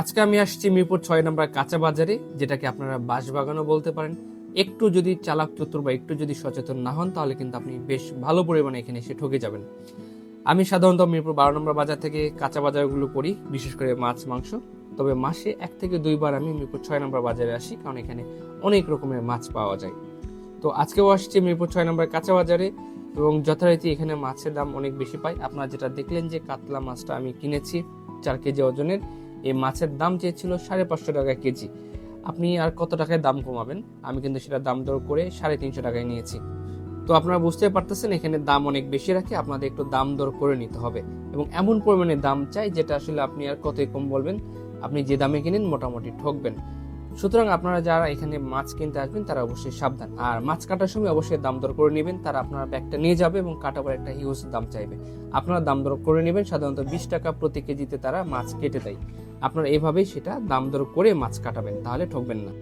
আজকে আমি আসছি মিরপুর ছয় নম্বর কাঁচা বাজারে, যেটাকে আপনারা বাঁশবাগানও বলতে পারেন। একটু যদি চালাক চতুর বা একটু যদি সচেতন না হন, তাহলে কিন্তু আপনি বেশ ভালো পরিমাণে এখানে এসে ঠকে যাবেন। আমি সাধারণত মিরপুর বারো নম্বর বাজার থেকে কাঁচা বাজারগুলো করি, বিশেষ করে মাছ, মাংস। তবে মাসে এক থেকে দুইবার আমি মিরপুর ছয় নম্বর বাজারে আসি, কারণ এখানে অনেক রকমের মাছ পাওয়া যায়। তো আজকেও আসছি মিরপুর ছয় নম্বর কাঁচা বাজারে এবং যথারীতি এখানে মাছের দাম অনেক বেশি পাই। আপনারা যেটা দেখলেন যে কাতলা মাছটা আমি কিনেছি চার কেজি ওজনের এই মাছের দাম চেয়েছিল সাড়ে পাঁচশো টাকা কেজি। আপনি আর কত টাকায় দাম কমাবেন? আমি কিন্তু সেটা দাম দর করে সাড়ে তিনশো টাকায় নিয়েছি। তো আপনারা বুঝতে পারতেছেন, এখানে দাম অনেক বেশি রাখে, আপনাদের একটু দাম দর করে নিতে হবে। এবং এমন পরিমাণে দাম চাই, যেটা আসলে আপনি আর কতই কম বলবেন, আপনি যে দামে কিনেন মোটামুটি ঠকবেন। সুতরাং আপনারা যারা এখানে মাছ কিনতে আসবেন, তারা অবশ্যই সাবধান। আর মাছ কাটার সময় অবশ্যই দাম দর করে নেবেন, তারা আপনার ব্যাগটা নিয়ে যাবে এবং কাটাবার একটা হিউজ দাম চাইবে। আপনারা দাম দর করে নেবেন, সাধারণত বিশ টাকা প্রতি কেজিতে তারা মাছ কেটে দেয়। আপনারা এভাবেই সেটা দাম দর করে মাছ কাটাবেন তাহলে ঠকবেন না।